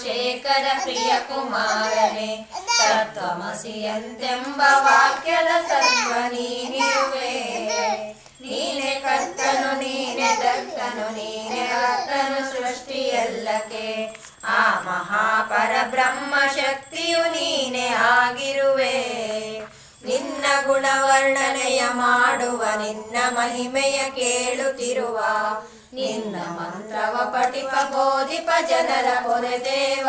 ಶೇಖರ ಪ್ರಿಯ ಕುಮಾರನೇ ತತ್ವಮಸಿಯಂತೆಂಬ ವಾಕ್ಯದ ಸರ್ವ ನೀನಿರುವೆ. ನೀನೆ ಕರ್ತನು, ನೀನೆ ದತ್ತನು, ನೀನೆ ಕರ್ತನು ಸೃಷ್ಟಿಯಲ್ಲಕ್ಕೆ ಆ ಮಹಾಪರ ಬ್ರಹ್ಮ ಶಕ್ತಿಯು ನೀನೆ ಆಗಿರುವೆ. ನಿನ್ನ ಗುಣವರ್ಣನೆಯ ಮಾಡುವ, ನಿನ್ನ ಮಹಿಮೆಯ ಕೇಳುತ್ತಿರುವ, ನಿನ್ನ ಮಂತ್ರವ ಪಠಿಪ ಬೋಧಿಪ ಜನರ ಪೊರೆದೇವ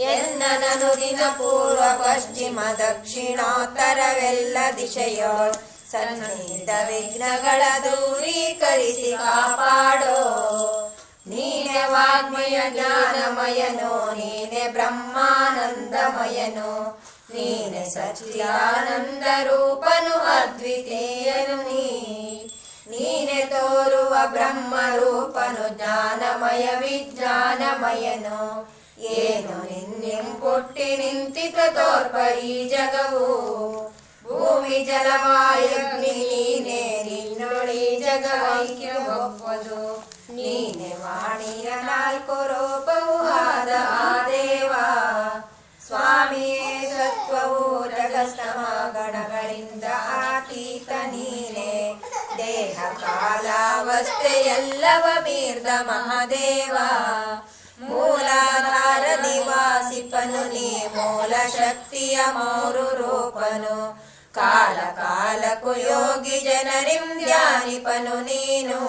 ಎನ್ನನನು ದಿನ ಪೂರ್ವ ಪಶ್ಚಿಮ, ದಕ್ಷಿಣೋತ್ತರವೆಲ್ಲ ದಿಶೆಯೋ, ಸನ್ನಿಹಿತ ವಿಘ್ನಗಳ ದೂರೀಕರಿಸಿ ಕಾಪಾಡೋ. ನೀನೆ ವಾಗ್ಮಯ ಜ್ಞಾನಮಯನೋ, ನೀನೆ ಬ್ರಹ್ಮಾನಂದಮಯನು. ನೀನೆ ಸಚ್ಚಿದಾನಂದ ರೂಪನು ಅದ್ವಿತೀಯನು ನೀ ನೀನೆ ತೋರುವ ಬ್ರಹ್ಮ ರೂಪನು ಜ್ಞಾನಮಯ ವಿಜ್ಞಾನಮಯನು ಏನು ನಿನ್ನೆಂ ಕೊಟ್ಟಿ ನಿಂತಿತ ತೋರ್ಪ ಈ ಜಗವು ಭೂಮಿ ಜಲವಾಯಗ್ನಿ ನೀನೆ ನಿನ್ನೊಳಿ ಜಗ ಐಕ್ಯವೊಪ್ಪದು ನೀನೆ ವಾಣಿಯ ನಾಲ್ಕು ರೂಪವು ದೇಹ ಕಾಲಾವಸ್ಥೆ ಎಲ್ಲವ ಮೀರ್ದ ಮಹಾದೇವ ಮೂಲಾಧಾರ ನಿವಾಸಿಪನು ನೀ ಮೂಲ ಶಕ್ತಿಯ ಮೂರು ರೂಪನು ಕಾಲ ಕಾಲಕ್ಕೂ ಯೋಗಿ ಜನರಿಂ ಧ್ಯಾನಿಪನು ನೀನು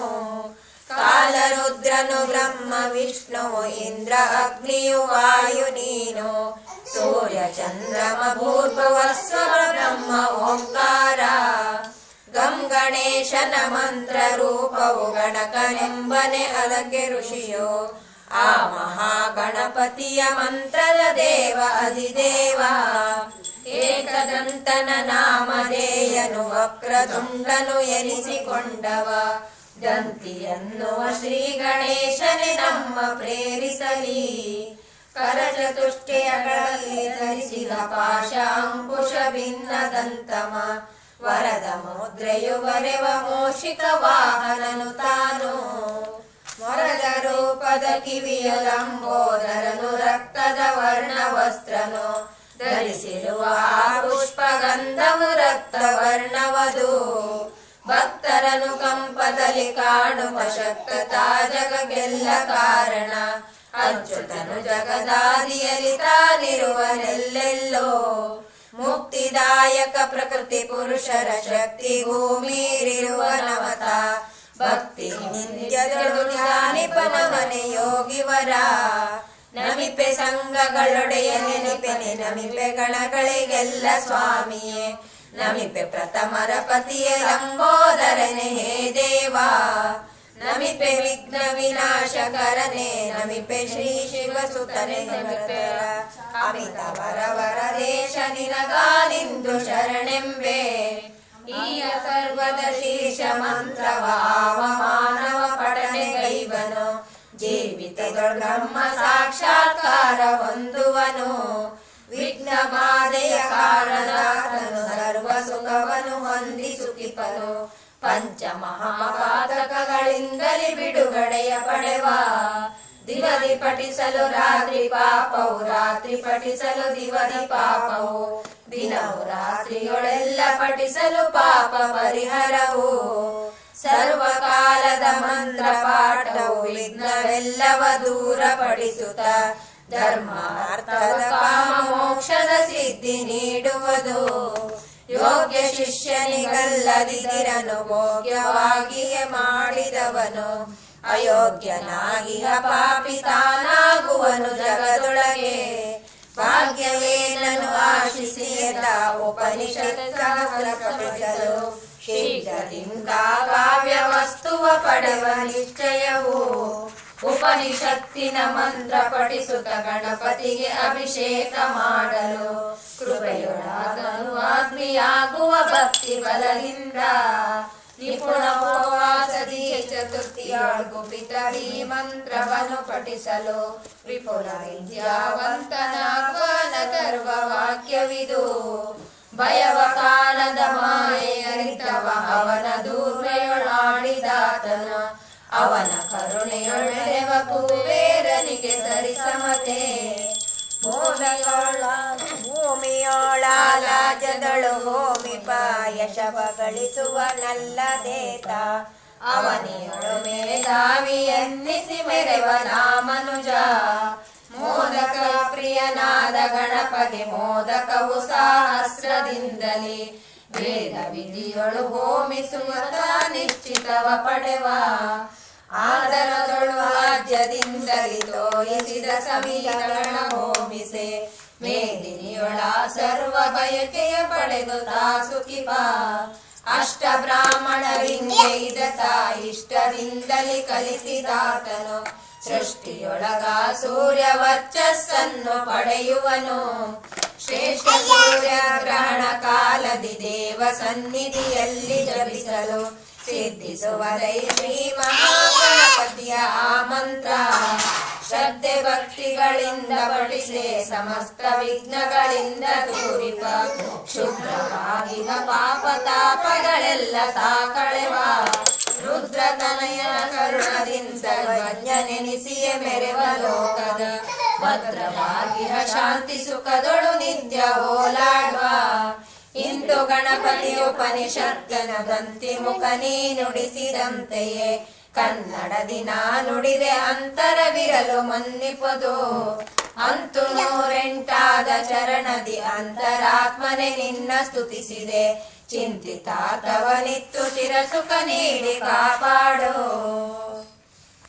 ಕಾಲರುದ್ರನು ಬ್ರಹ್ಮ ವಿಷ್ಣುವು ಇಂದ್ರ ಅಗ್ನಿಯು ವಾಯು ನೀನು ಸೂರ್ಯ ಚಂದ್ರಮ ಭೂರ್ಭುವ ಸ್ವರ ಬ್ರಹ್ಮ ಓಂಕಾರ ಗಂ ಗಣೇಶನ ಮಂತ್ರ ರೂಪವು ಗಣಕನೆಂಬನೆ ಅದಕ್ಕೆ ಋಷಿಯೋ ಆ ಮಹಾಗಣಪತಿಯ ಮಂತ್ರದ ದೇವ ಅಧಿದೇವ ಏಕದಂತನ ನಾಮಧೇಯನು ವಕ್ರತುಂಡನು ಎನಿಸಿಕೊಂಡವ ದಂತಿ ಎನ್ನುವ ಶ್ರೀ ಗಣೇಶನೇ ನಮ್ಮ ಪ್ರೇರಿಸಲಿ ಕರಚತುಷ್ಟಯಗಳಲ್ಲಿ ಧರಿಸಿದ ಪಾಶ ಅಂಕುಶ ಭಿನ್ನ ದಂತಮ ವರದ ಮುದ್ರೆಯು ಬರೆವ ಮೋಷಿಕ ವಾಹನನು ತಾನು. ಮೊರದ ರೂಪದ ಕಿವಿಯ ಲಂಬೋದರನು, ರಕ್ತದ ವರ್ಣ ವಸ್ತ್ರನು ಧರಿಸಿರುವ ಪುಷ್ಪಗಂಧವು ರಕ್ತ ವರ್ಣವದು. ಭಕ್ತರನು ಕಂಪದಲ್ಲಿ ಕಾಣುವ ಶಕ್ತ ಜಗಕ್ಕೆಲ್ಲ ಕಾರಣ. ಅಚ್ಚುತನು ಜಗದಾದಿಯಲ್ಲಿ ತಾನಿರುವನೆಲ್ಲೆಲ್ಲೋ. ಮುಕ್ತಿದಾಯಕ ಪ್ರಕೃತಿ ಪುರುಷರ ಶಕ್ತಿ ಮೀರಿರುವ ನವತ. ಭಕ್ತಿ ನಿತ್ಯನಿಪನವನೆ ಯೋಗಿವರ. ನಮಿಪೆ ಸಂಘಗಳೊಡೆಯ ನೆನಪೆನೆ ನಮಿಪೆ ಗಣಗಳಿಗೆಲ್ಲ ಸ್ವಾಮಿಯೇ. ನಮಿಪೆ ಪ್ರಥಮರ ಪತಿಯ ಲಂಬೋದರನೆ ಹೇ ದೇವಾ. ನಮಿಪೆ ವಿಘ್ನ ವಿನಾಶಕರನೆ ನಮಿಪೆ ಶ್ರೀ ಶಿವಸುತನೆ ಅಮಿತ ವರವರ ದೇಶ ನಿನಗಾನಿಂದು ಶರಣೆಂಬೆ. ಈಯ ಸರ್ವದ ಶೀರ್ಷ ಮಂತ್ರವ ಮಾನವ ಪಠನೆ ಗೈವನು. ಜೀವಿತದೊಳ್ ಬ್ರಹ್ಮ ಸಾಕ್ಷಾತ್ಕಾರ ಹೊಂದುವನು. ವಿಘ್ನ ಬಾಧೆಯ ಕಾರಣ ಸರ್ವ ಸುಖವನು ಹೊಂದಿ ಸುಖಿಪನು. ಪಂಚ ಮಹಾಪಾತಕಗಳಿಂದಲೇ ಬಿಡುಗಡೆಯ ಪಡೆವ. ದಿವದಿ ಪಠಿಸಲು ರಾತ್ರಿ ಪಾಪವು, ರಾತ್ರಿ ಪಠಿಸಲು ದಿವದಿ ಪಾಪವು. ದಿನವು ರಾತ್ರಿಯೊಳೆಲ್ಲ ಪಠಿಸಲು ಪಾಪ ಪರಿಹರವು. ಸರ್ವಕಾಲದ ಮಂತ್ರ ಪಾಠವು ವಿಘ್ನವೆಲ್ಲವ ದೂರ ಪಡಿಸುತ್ತ ಧರ್ಮ ಅರ್ಥದ ಕಾಮ ಮೋಕ್ಷದ ಸಿದ್ಧಿ ನೀಡುವುದು. ಯೋಗ್ಯ ಶಿಷ್ಯನಿಗಲ್ಲದಿರನು ಭೋಗ್ಯವಾಗಿಯೇ ಮಾಡಿದವನು. ಅಯೋಗ್ಯನಾಗಿಹ ಪಾಪಿ ತಾನಾಗುವನು ಜಗದೊಳಗೆ ಭಾಗ್ಯವೇನನು ಆಶಿಸಿ ಉಪನಿಷತ್ಸಲು ಶೀಘ್ರದಿಂದ ಕಾವ್ಯ ವಸ್ತುವ ಪಡೆವ ನಿಶ್ಚಯವು. ಉಪನಿಷತ್ತಿನ ಮಂತ್ರ ಪಠಿಸುತ್ತ ಗಣಪತಿಗೆ ಅಭಿಷೇಕ ಮಾಡಲು. ಕೃಪೆಯೊಳಗನು ಆತ್ಮಿಯಾಗುವ ಭಕ್ತಿ ಬಲದಿಂದ. ನಿಪುಣ ಉಪವಾಸದಿ ಚತುರ್ಥಿಯ ಗುಪಿತ ಈ ಮಂತ್ರವನ್ನು ಪಠಿಸಲು ವಿಪುಲ ವಿದ್ಯಾವಂತನಾಗುವನ ತರುವ ವಾಕ್ಯವಿದು. ಭಯವ ಕಾಲದ ಮಾಯರಿತವ ಅವನ ದೂರ್ವೆಯೊಳಾಡಿದಾತನ ಅವನ ಕರುಣೆಯೊಳೆವ ಕುಬೇರನಿಗೆ ಭೂಮಿಯೋಳ ಭೂಮಿಯೊಳಾಲಾಜದಳು ಭೂಮಿಪ ಯಶವ ಗಳಿಸುವ ನಲ್ಲದೇತ ಅವನಿಯೊಳು ಮೇಧಾವಿ ಎನ್ನಿಸಿ ಮೆರೆವ ರಾಮನುಜ. ಮೋದಕ ಪ್ರಿಯನಾದ ಗಣಪಗೆ ಮೋದಕವು ಸಹಸ್ರದಿಂದಲೇ. ವೇದ ವಿಧಿಯೊಳು ಹೋಮಿಸುವ ನಿಶ್ಚಿತವ ಪಡೆವ. ಆದರದೊಳು ರಾಜ್ಯದಿಂದಲೇ ತೋರಿಸಿದ ಸಮೀಕರಣ ಹೋಮಿಸೆ. ಮೇದಿನಿಯೊಳ ಸರ್ವ ಬಯಕೆಯ ಪಡೆದು ತಾ ಸುಖಿಪ. ಅಷ್ಟ ಬ್ರಾಹ್ಮಣರಿಂಗೆ ಇದ ಇಷ್ಟದಿಂದಲೇ ಕಲಿಸಿದಾತನು. ಸೃಷ್ಟಿಯೊಳಗ ಸೂರ್ಯ ವರ್ಚಸ್ಸನ್ನು ಪಡೆಯುವನು. ಶ್ರೇಷ್ಠ ಸೂರ್ಯ ಗ್ರಹಣ ಕಾಲದಿ ದೇವ ಸನ್ನಿಧಿಯಲ್ಲಿ ಜಪಿಸಲು ಸಿದ್ಧಿಸುವ ಶ್ರೀ ಮಹಾಗಣಪತಿಯ ಆ ಮಂತ್ರ. ಶ್ರದ್ಧೆ ಭಕ್ತಿಗಳಿಂದ ಪಡಿಸೆ ಸಮಸ್ತ ವಿಘ್ನಗಳಿಂದ ದೂರಿಪ ಶುಭ್ರವಾಗಿನ ಪಾಪ ತಾಪಗಳೆಲ್ಲ ತಾಕಳೆವ ರುದ್ರ ತನಯನ ಕರುಣದಿಂದ ಮೆರೆವ ಲೋಕದ. ಭದ್ರವಾಗಿಹ ಶಾಂತಿ ಸುಖದೊಳು ನಿತ್ಯ ಓಲಾಡುವ ಇಂದು ಗಣಪತಿ ಉಪನಿಷತ್ತನ ದಂತಿ ಮುಖ ನೀ ನುಡಿಸಿದಂತೆಯೇ ಕನ್ನಡದಿ ನಾ ನುಡಿದೆ ಅಂತರವಿರಲು ಮನ್ನಿಪದು. ಅಂತು ನೂರೆಂಟಾದ ಚರಣದಿ ಅಂತರಾತ್ಮನೆ ನಿನ್ನ ಸ್ತುತಿಸಿದೆ. ಚಿಂತಿತಾತವನಿತ್ತು ಚಿರಸುಖ ನೀಡಿ ಕಾಪಾಡು.